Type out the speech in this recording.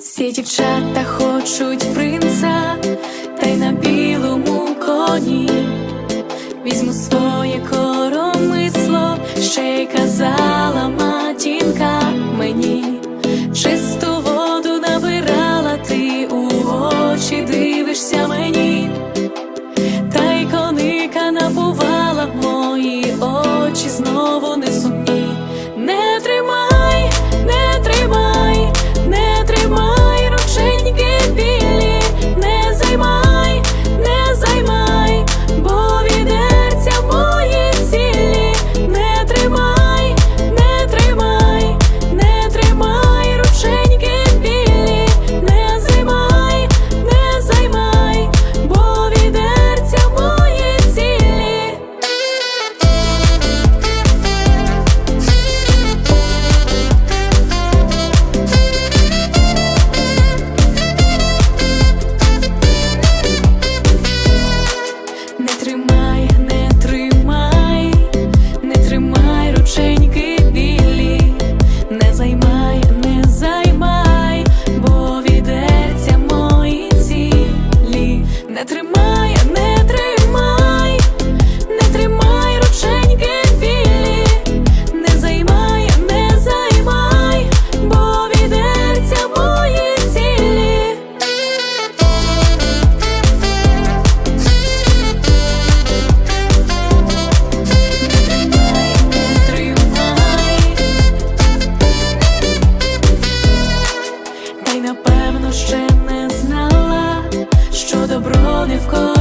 Всі дівчата хочуть принца, легко